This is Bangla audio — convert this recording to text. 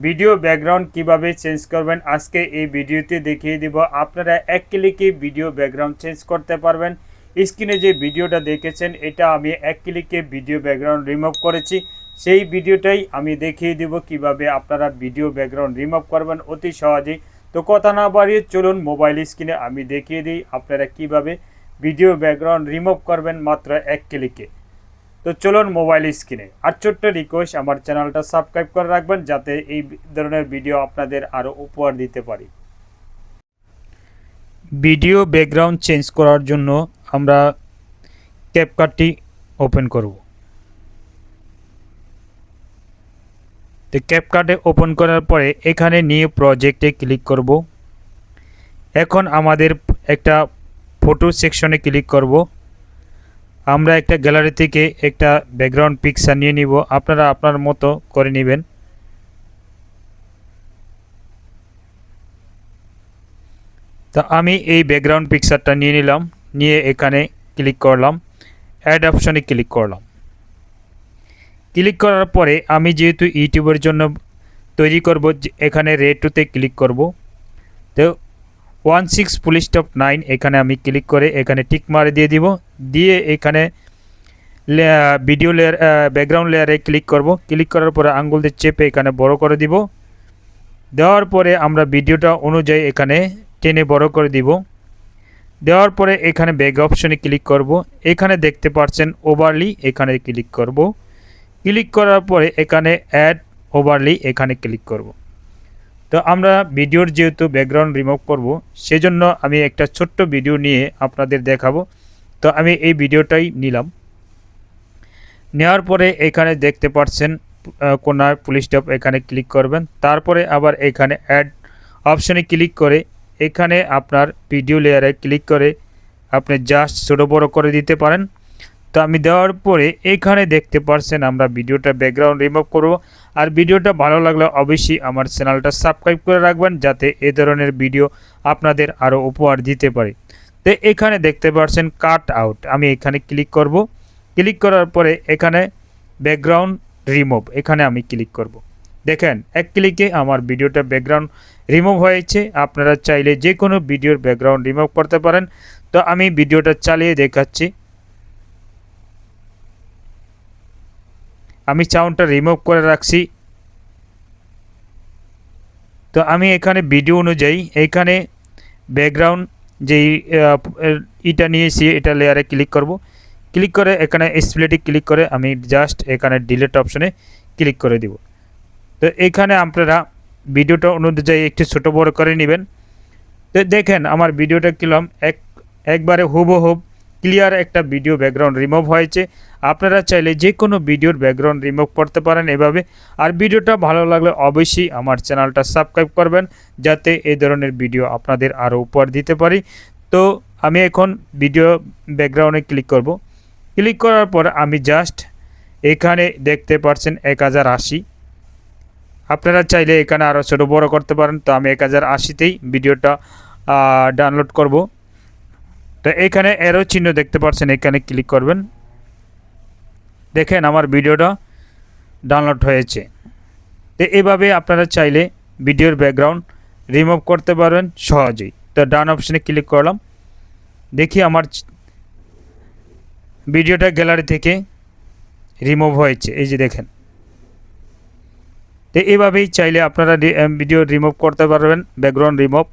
ভিডিও ব্যাকগ্রাউন্ড কীভাবে চেঞ্জ করবেন, আজকে এই ভিডিওতে দেখিয়ে দিব আপনারা এক ক্লিকে ভিডিও ব্যাকগ্রাউন্ড চেঞ্জ করতে পারবেন। স্ক্রিনে যে ভিডিওটা দেখেছেন, এটা আমি এক ক্লিকে ভিডিও ব্যাকগ্রাউন্ড রিমুভ করেছি। সেই ভিডিওটাই আমি দেখিয়ে দিব কীভাবে আপনারা ভিডিও ব্যাকগ্রাউন্ড রিমুভ করবেন অতি সহজেই। তো কথা না বাড়িয়ে চলুন মোবাইল স্ক্রিনে আমি দেখিয়ে দিই আপনারা কীভাবে ভিডিও ব্যাকগ্রাউন্ড রিমুভ করবেন মাত্র এক ক্লিকে। তো চলুন মোবাইল স্ক্রিনে। আর ছোট্ট রিকোয়েস্ট আমার চ্যানেলটা সাবস্ক্রাইব করে রাখবেন যাতে এই ধরনের ভিডিও আপনাদের আরও উপহার দিতে পারি। ভিডিও ব্যাকগ্রাউন্ড চেঞ্জ করার জন্য আমরা ক্যাপকার্টটি ওপেন করব। তো ক্যাপকার্টে ওপেন করার পরে এখানে নিয়ে প্রজেক্টে ক্লিক করব। এখন আমাদের একটা ফটো সেকশনে ক্লিক করব। আমরা একটা গ্যালারি থেকে একটা ব্যাকগ্রাউন্ড পিকচার নিয়ে নিব। আপনারা আপনার মতো করে নেবেন। তো আমি এই ব্যাকগ্রাউন্ড পিকচারটা নিয়ে নিলাম। নিয়ে এখানে ক্লিক করলাম। অ্যাড অপশনে ক্লিক করলাম। ক্লিক করার পরে আমি যেহেতু ইউটিউবের জন্য তৈরি করব এখানে রেটুতে ক্লিক করব। তো one six police top nine এখানে আমি ক্লিক করে এখানে টিক মারে দিয়ে দিব। দিয়ে এখানে ভিডিও লেয়ার ব্যাকগ্রাউন্ড লেয়ারে ক্লিক করব। ক্লিক করার পরে আঙ্গুল দিয়ে চেপে এখানে বড় করে দিব। দেওয়ার পরে আমরা ভিডিওটা অনুযায়ী এখানে টেনে বড় করে দিব। দেওয়ার পরে এখানে ব্যাক অপশনে ক্লিক করব। এখানে দেখতে পাচ্ছেন ওভারলি এখানে ক্লিক করব। ক্লিক করার পরে এখানে অ্যাড ওভারলি এখানে ক্লিক করব। তো আমরা ভিডিওর যেহেতু ব্যাকগ্রাউন্ড রিমুভ করব, সেজন্য আমি একটা ছোট্ট ভিডিও নিয়ে আপনাদের দেখাবো। তো আমি এই ভিডিওটাই নিলাম। নেওয়ার পরে এখানে দেখতে পাচ্ছেন আহ, কোনায় পুলিশ স্টপ এখানে ক্লিক করবেন। তারপরে আবার এখানে অ্যাড অপশনে ক্লিক করে এখানে আপনার ভিডিও লেয়ারে ক্লিক করে আপনি জাস্ট ছোটো বড়ো করে দিতে পারেন। তো আমি দেওয়ার পরে এখানে দেখতে পাচ্ছেন আমরা ভিডিওটা ব্যাকগ্রাউন্ড রিমুভ করব। আর ভিডিওটা ভালো লাগলে অবশ্যই আমার চ্যানেলটা সাবস্ক্রাইব করে রাখবেন যাতে এ ধরনের ভিডিও আপনাদের আরও উপহার দিতে পারি। তো এখানে দেখতে পাচ্ছেন কাট আউট। আমি এখানে ক্লিক করব। ক্লিক করার পরে এখানে ব্যাকগ্রাউন্ড রিমুভ এখানে আমি ক্লিক করব। দেখেন, এক ক্লিকে আমার ভিডিওটা ব্যাকগ্রাউন্ড রিমুভ হয়েছে। আপনারা চাইলে যে কোনো ভিডিওর ব্যাকগ্রাউন্ড রিমুভ করতে পারেন। তো আমি ভিডিওটা চালিয়ে দেখাচ্ছি। আমি সাউন্ডটা রিমুভ করে রাখছি। তো আমি এখানে ভিডিও অনুযায়ী এখানে ব্যাকগ্রাউন্ড যেই ইটা নিয়েছি এটা লেয়ারে ক্লিক করব। ক্লিক করে এখানে স্প্লেটে ক্লিক করে আমি জাস্ট এখানে ডিলেট অপশনে ক্লিক করে দিব। তো এখানে আপনারা ভিডিওটা অনুযায়ী একটু ছোটো বড় করে নেবেন। তো দেখেন, আমার ভিডিওটা কিলাম এক, একবারে হুবহুব ক্লিয়ার একটা ভিডিও ব্যাকগ্রাউন্ড রিমুভ হয়েছে। আপনারা চাইলে যে কোনো ভিডিওর ব্যাকগ্রাউন্ড রিমুভ করতে পারেন এভাবে। আর ভিডিওটা ভালো লাগলে অবশ্যই আমার চ্যানেলটা সাবস্ক্রাইব করবেন, যাতে এই ধরনের ভিডিও আপনাদের আরও উপহার দিতে পারি। তো আমি এখন ভিডিও ব্যাকগ্রাউন্ডে ক্লিক করব। ক্লিক করার পর আমি জাস্ট এখানে দেখতে পাচ্ছেন এক হাজার আশি। আপনারা চাইলে এখানে আরও ছোটো বড়ো করতে পারেন। তো আমি এক হাজার আশিতেই ভিডিওটা ডাউনলোড করব। তো এখানে এরো চিহ্ন দেখতে পাচ্ছেন, এখানে ক্লিক করবেন। দেখেন আমার ভিডিওটা ডাউনলোড হয়েছে। তো এভাবে আপনারা চাইলে ভিডিওর ব্যাকগ্রাউন্ড রিমুভ করতে পারবেন সহজেই। তো ডান অপশনে ক্লিক করলাম। দেখি আমার ভিডিওটা গ্যালারি থেকে রিমুভ হয়েছে। এই যে দেখেন। তো এভাবেই চাইলে আপনারা ভিডিও রিমুভ করতে পারবেন ব্যাকগ্রাউন্ড রিমুভ